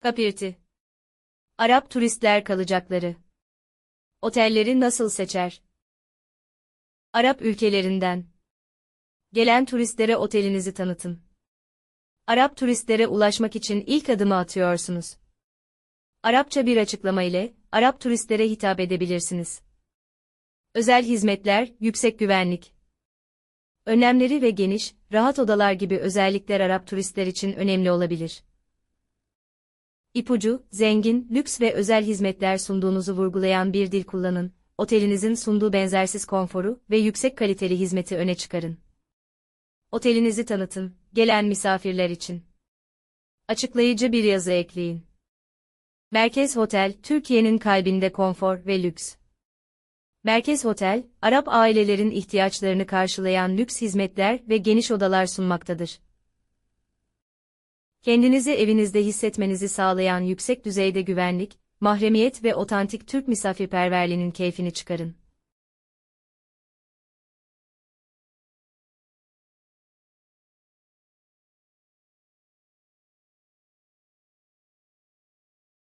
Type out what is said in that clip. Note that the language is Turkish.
Kapirti. Arap turistler kalacakları. Otelleri nasıl seçer? Arap ülkelerinden. Gelen turistlere otelinizi tanıtın. Arap turistlere ulaşmak için ilk adımı atıyorsunuz. Arapça bir açıklama ile Arap turistlere hitap edebilirsiniz. Özel hizmetler, yüksek güvenlik. Önlemleri ve geniş, rahat odalar gibi özellikler Arap turistler için önemli olabilir. İpucu, zengin, lüks ve özel hizmetler sunduğunuzu vurgulayan bir dil kullanın. Otelinizin sunduğu benzersiz konforu ve yüksek kaliteli hizmeti öne çıkarın. Otelinizi tanıtın, gelen misafirler için. Açıklayıcı bir yazı ekleyin. Merkez Hotel, Türkiye'nin kalbinde konfor ve lüks. Merkez Hotel, Arap ailelerin ihtiyaçlarını karşılayan lüks hizmetler ve geniş odalar sunmaktadır. Kendinizi evinizde hissetmenizi sağlayan yüksek düzeyde güvenlik, mahremiyet ve otantik Türk misafirperverliğinin keyfini çıkarın.